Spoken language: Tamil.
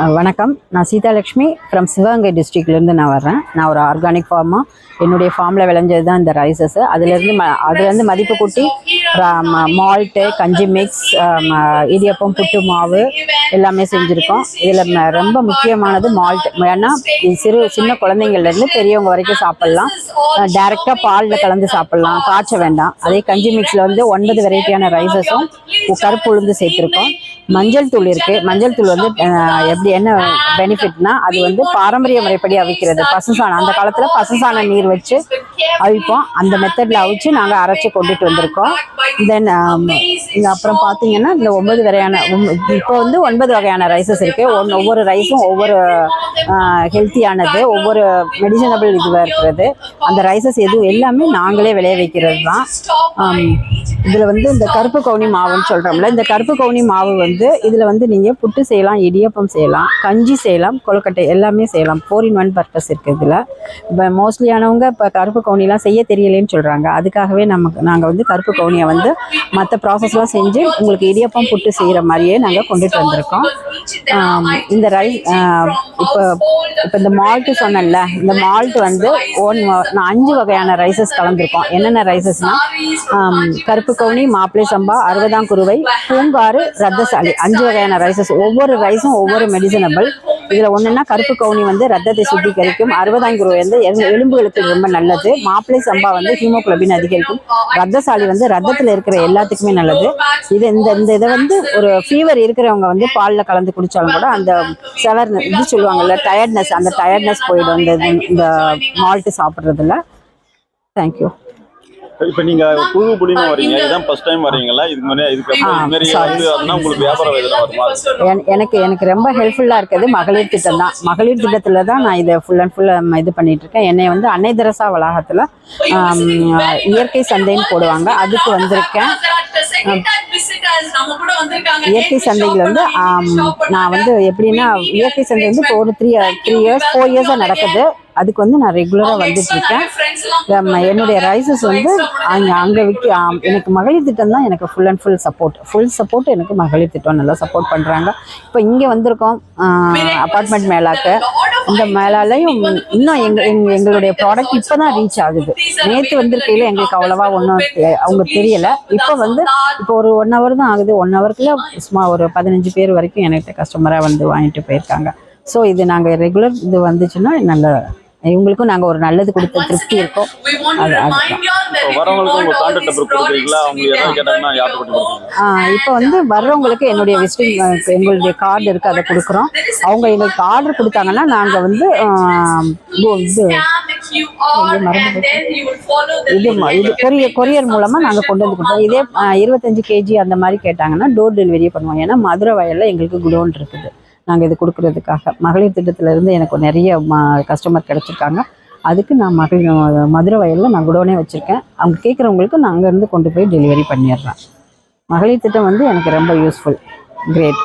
வணக்கம். நான் சீதாலட்சுமி ஃப்ரம் சிவகங்கை டிஸ்ட்ரிக்ட்லேருந்து நான் வர்றேன். நான் ஒரு ஆர்கானிக் ஃபார்மாக என்னுடைய ஃபார்மில் விளைஞ்சது தான் இந்த ரைசஸ் அதுலேருந்து ம அதுலேருந்து மதிப்பு கூட்டி மால்ட்டு கஞ்சி மிக்ஸ் இடியப்பம் புட்டு மாவு எல்லாமே செஞ்சுருக்கோம். இதில் ரொம்ப முக்கியமானது மால்ட் ஏன்னா சிறு சின்ன குழந்தைங்கள்லேருந்து பெரியவங்க வரைக்கும் சாப்பிட்லாம். டேரெக்டாக பாலில் கலந்து சாப்பிட்லாம். காய்ச்ச வேண்டாம். அதே கஞ்சி மிக்ஸில் வந்து ஒன்பது வெரைட்டியான ரைஸஸும் கருப்பு உளுந்து சேர்த்துருக்கோம். மஞ்சள் தூள் இருக்கு. மஞ்சள் தூள் வந்து எப்படி என்ன பெனிஃபிட்னா அது வந்து பாரம்பரிய முறைப்படி அவிக்கிறது. பசுசாணம். அந்த காலத்தில் பசுசாண நீர் வச்சு அவிப்போம். அந்த மெத்தடில் அவிச்சு நாங்கள் அரைச்சி கொண்டுட்டு வந்திருக்கோம். தென் um, அப்புறம் பார்த்தீங்கன்னா இந்த ஒன்பது வகையான இப்போ வந்து ஒன்பது வகையான ரைசஸ் இருக்குது ஒன் ஒவ்வொரு ரைஸும் ஒவ்வொரு ஹெல்த்தியானது ஒவ்வொரு மெடிசனபிள் இதுவாக இருக்கிறது. அந்த ரைசஸ் எதுவும் எல்லாமே நாங்களே விளைய வைக்கிறது தான் um, இதில் வந்து இந்த கருப்பு கவுனி மாவுன்னு சொல்கிறோம்ல இந்த கருப்பு கவுனி மாவு வந்து இதில் வந்து நீங்கள் புட்டு செய்யலாம் இடியப்பம் செய்யலாம் கஞ்சி செய்யலாம் கொழுக்கட்டை எல்லாமே செய்யலாம். ஃபோர் இன் ஒன் பர்பஸ் இருக்குது இதில். இப்போ மோஸ்ட்லியானவங்க இப்போ கருப்பு கவுனிலாம் செய்ய தெரியலேன்னு சொல்கிறாங்க அதுக்காகவே நமக்கு நாங்கள் வந்து கருப்பு கவுனியை வந்து மற்ற ப்ராசஸ்லாம் செஞ்சு உங்களுக்கு இடியப்பம் புட்டு செய்கிற மாதிரியே நாங்கள் கொண்டுட்டு வந்திருக்கோம். இந்த ரைஸ் இப்போ இப்போ இந்த மால்ட்டு சொன்னேன்ல இந்த மால்ட் வந்து ஒன் நான் அஞ்சு வகையான ரைசஸ் கலந்துருக்கோம். என்னென்ன ரைசஸ்னால் கருப்பு கவுனி மாப்பிளை சம்பா அறுபதாம் குருவை பூங்காறு ரத்தசாலி அஞ்சு வகையான ரைசஸ் ஒவ்வொரு ரைஸும் ஒவ்வொரு மெடிசனபிள் இதுல ஒண்ணுன்னா கருப்பு கவுனி வந்து ரத்தத்தை சுத்திகரிக்கும். அறுபதாம் குருவை வந்து எலும்புகளுக்கு ரொம்ப நல்லது. மாப்பிளை சம்பா வந்து ஹீமோகுளோபின் அதிகரிக்கும். ரத்தசாலி வந்து ரத்தத்துல இருக்கிற எல்லாத்துக்குமே நல்லது. இது இந்த இந்த இதை வந்து ஒரு ஃபீவர் இருக்கிறவங்க வந்து பாலில் கலந்து குடிச்சாலும் கூட அந்த செவர் இது சொல்லுவாங்கல்ல டயர்ட்னஸ் அந்த டயர்ட்னஸ் போயிடும். இந்த இந்த மால்ட்டு சாப்பிட்றதுல. தேங்க்யூ இப்ப நீங்க புழு புலின்னு வரீங்க இதுதான் ஃபர்ஸ்ட் டைம் வரீங்களா இதுக்கு முன்னாடி இதுக்கு இது மாதிரி sorry. வந்து அதுனா உங்களுக்கு வியாபாரம் எதுனா வருமா என்- எனக்கு எனக்கு ரொம்ப ஹெல்ப்ஃபுல்லாக இருக்கிறது மகளிர் திட்டம் தான் மகளிர் திட்டத்தில் தான் நான் இதை ஃபுல் அண்ட் ஃபுல் இது பண்ணிட்டு இருக்கேன் என்னை வந்து அன்னை தெரசா வளாகத்தில் இயற்கை சந்தைன்னு போடுவாங்க. அதுக்கு வந்திருக்கேன். இயற்கை சந்தையில் வந்து நான் வந்து எப்படின்னா இயற்கை சந்தை வந்து இப்போ ஒரு த்ரீ த்ரீ இயர்ஸ் ஃபோர் இயர்ஸாக நடக்குது. அதுக்கு வந்து நான் ரெகுலராக வந்துட்டு இருக்கேன் என்னுடைய ரைசஸ் வந்து அங்கே அங்கே விற்க எனக்கு மகளிர் திட்டம் தான் எனக்கு full and full support full support எனக்கு மகளிர் திட்டம் நல்லா சப்போர்ட் பண்ணுறாங்க இப்போ இங்கே வந்திருக்கோம் அப்பார்ட்மெண்ட் மேலாக்கு. இந்த மேலாலையும் இன்னும் எங்க எங்க எங்களுடைய ப்ராடக்ட் இப்போ தான் ரீச் ஆகுது. நேற்று வந்திருக்கையில எங்களுக்கு அவ்வளவா ஒன்றும் அவங்க தெரியல. இப்போ வந்து இப்போ ஒரு ஒன் ஹவர் தான் ஆகுது. ஒன் ஹவருக்குள்ள சும்மா ஒரு பதினஞ்சு பேர் வரைக்கும் என்கிட்ட கஸ்டமராக வந்து வாங்கிட்டு போயிருக்காங்க. ஸோ இது நாங்கள் ரெகுலர் இது வந்துச்சுன்னா நல்ல இவங்களுக்கும் நாங்கள் ஒரு நல்லது கொடுத்த திருப்தி இருக்கோம். அது அதுதான் இப்போ வந்து வர்றவங்களுக்கு என்னுடைய விசிட்டிங் எங்களுடைய கார்டு இருக்கு அதை கொடுக்குறோம். அவங்க எங்களுக்கு ஆர்டர் கொடுத்தாங்கன்னா நாங்கள் வந்து இது- இது இது ம- இது கொரியர் கொரியர் மூலமாக நாங்கள் கொண்டு வந்து கொடுப்போம் இதே இருபத்தஞ்சு கேஜி அந்த மாதிரி கேட்டாங்கன்னா டோர் டெலிவரியே பண்ணுவோம். ஏன்னா மதுரை வயலில் எங்களுக்கு குடோன் இருக்குது. நாங்கள் இது கொடுக்குறதுக்காக. மகளிர் திட்டத்திலேருந்து எனக்கு நிறைய கஸ்டமர் கிடச்சிருக்காங்க. அதுக்கு நான் மகளிர் மதுரை வயலில் நான் குடோனே வச்சுருக்கேன். அவங்க கேட்குறவங்களுக்கு நான் அங்கேருந்து கொண்டு போய் டெலிவரி பண்ணிடுறேன். மகளிர் திட்டம் வந்து எனக்கு ரொம்ப யூஸ்ஃபுல் கிரேட்